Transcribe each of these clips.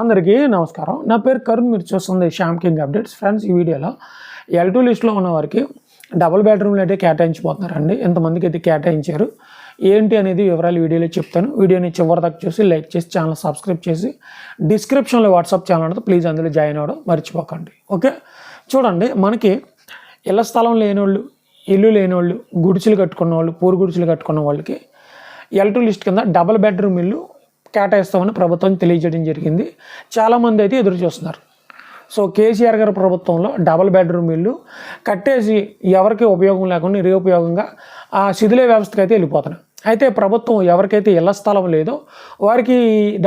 అందరికీ నమస్కారం. నా పేరు కరుణ్. మీరు చూస్తుంది శ్యామ్ కింగ్ అప్డేట్స్. ఫ్రెండ్స్ ఈ వీడియోలో ఎల్ టూ లిస్ట్లో ఉన్న వారికి డబుల్ బెడ్రూమ్లు అయితే కేటాయించిపోతున్నారండి ఎంతమందికి అయితే కేటాయించారు? ఏంటి అనేది వివరాలు వీడియోలో చెప్తాను. వీడియోని చివరి దాకా చూసి లైక్ చేసి ఛానల్ సబ్స్క్రైబ్ చేసి డిస్క్రిప్షన్లో వాట్సాప్ ఛానల్ ఉంటుంది ప్లీజ్ అందులో జాయిన్ అవ్వడం మర్చిపోకండి. ఓకే? చూడండి మనకి ఇళ్ళ స్థలం లేనోళ్ళు ఇల్లు లేనోళ్ళు గుడిసెలు కట్టుకున్న వాళ్ళు పూరు గుడిసెలు కట్టుకున్న వాళ్ళకి ఎల్ టూ లిస్ట్ కింద డబుల్ బెడ్రూమ్ ఇల్లు కేటాయిస్తామని ప్రభుత్వం తెలియజేయడం జరిగింది. చాలామంది అయితే ఎదురు చూస్తున్నారు. సో కేసీఆర్ గారి ప్రభుత్వంలో డబుల్ బెడ్రూమ్ ఇల్లు కట్టేసి ఎవరికి ఉపయోగం లేకుండా నిరుపయోగంగా ఆ శిథిలే వ్యవస్థకి అయితే వెళ్ళిపోతున్నాయి. అయితే ప్రభుత్వం ఎవరికైతే ఇళ్ళ స్థలం లేదో వారికి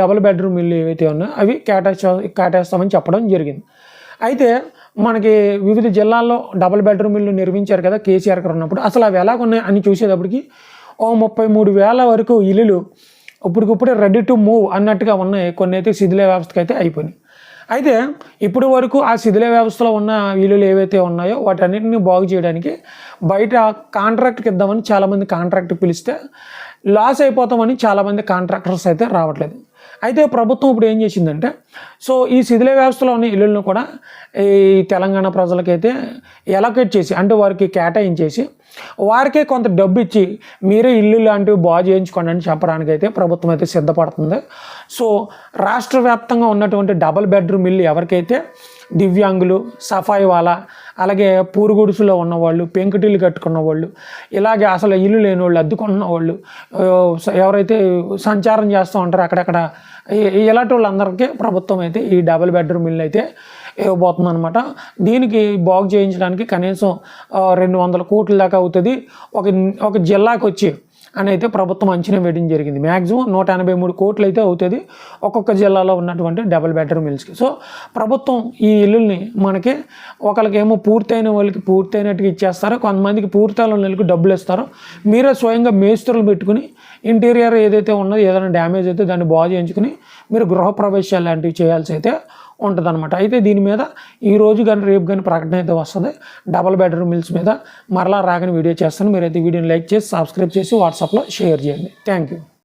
డబల్ డబుల్ బెడ్రూమ్ ఇల్లు ఏవైతే ఉన్నాయో అవి కేటాయిస్తా కేటాయిస్తామని చెప్పడం జరిగింది. అయితే మనకి వివిధ జిల్లాల్లో డబుల్ బెడ్రూమ్ ఇల్లు నిర్మించారు కదా కేసీఆర్ గారు ఉన్నప్పుడు అసలు అవి ఎలా ఉన్నాయి అని చూసేటప్పటికి ఓ ముప్పై మూడు వేల వరకు ఇల్లులు ఇప్పటికిప్పుడే రెడీ టు మూవ్ అన్నట్టుగా ఉన్నాయి. కొన్ని అయితే శిథిల వ్యవస్థకి అయితే అయిపోయినాయి. అయితే ఇప్పుడు వరకు ఆ శిథిల వ్యవస్థలో ఉన్న ఇల్లులు ఏవైతే ఉన్నాయో వాటన్నిటిని బాగు చేయడానికి బయట కాంట్రాక్ట్కి ఇద్దామని చాలామంది కాంట్రాక్ట్ పిలిస్తే లాస్ అయిపోతామని చాలామంది కాంట్రాక్టర్స్ అయితే రావట్లేదు. అయితే ప్రభుత్వం ఇప్పుడు ఏం చేసిందంటే సో ఈ శిథిల వ్యవస్థలో ఉన్న ఇల్లులను కూడా ఈ తెలంగాణ ప్రజలకైతే ఎలకేట్ చేసి అంటే వారికి కేటాయించేసి వారికే కొంత డబ్బు ఇచ్చి మీరే ఇల్లు లాంటివి బాగు చేయించుకోండి అని చెప్పడానికి అయితే ప్రభుత్వం అయితే సిద్ధపడుతుంది. సో రాష్ట్ర వ్యాప్తంగా ఉన్నటువంటి డబల్ బెడ్రూమ్ ఇల్లు ఎవరికైతే దివ్యాంగులు సఫాయి వాళ్ళ అలాగే పూరుగుడుసులో ఉన్నవాళ్ళు పెంకుటిల్లు కట్టుకున్న వాళ్ళు ఇలాగే అసలు ఇల్లు లేని వాళ్ళు అద్దుకున్న వాళ్ళు ఎవరైతే సంచారం చేస్తూ ఉంటారో అక్కడక్కడ ఇలాంటి వాళ్ళందరికీ ప్రభుత్వం అయితే ఈ డబుల్ బెడ్రూమ్ ఇల్లు అయితే ఇవ్వబోతుంది అనమాట దీనికి బాగు చేయించడానికి కనీసం రెండు వందల కోట్ల దాకా అవుతుంది. ఒక ఒక జిల్లాకు వచ్చి అని అయితే ప్రభుత్వం అంచనా వేయడం జరిగింది. మ్యాక్సిమం నూట ఎనభై మూడు కోట్లు అయితే అవుతుంది. ఒక్కొక్క జిల్లాలో ఉన్నటువంటి డబుల్ బెడ్రూమ్ ఇల్స్కి సో ప్రభుత్వం ఈ ఇల్లుల్ని మనకి ఒకరికేమో పూర్తయిన వాళ్ళకి పూర్తయినట్టుగా ఇచ్చేస్తారు. కొంతమందికి పూర్తయిన వాళ్ళకి డబ్బులు ఇస్తారు. మీరే స్వయంగా మేస్త్రులు పెట్టుకుని ఇంటీరియర్ ఏదైతే ఉన్నదో ఏదైనా డ్యామేజ్ అయితే దాన్ని బాగు చేయించుకుని మీరు గృహప్రవేశాలు లాంటివి చేయాల్సి అయితే ఉంటుందన్నమాట. అయితే దీని మీద ఈ రోజు కానీ రేపు కానీ ప్రకటన అయితే వస్తుంది. డబల్ బెడ్రూమ్ మిల్స్ మీద మరలా రాగానే వీడియో చేస్తాను. మీరైతే వీడియోని లైక్ చేసి సబ్స్క్రైబ్ చేసి వాట్సాప్లో షేర్ చేయండి. Thank you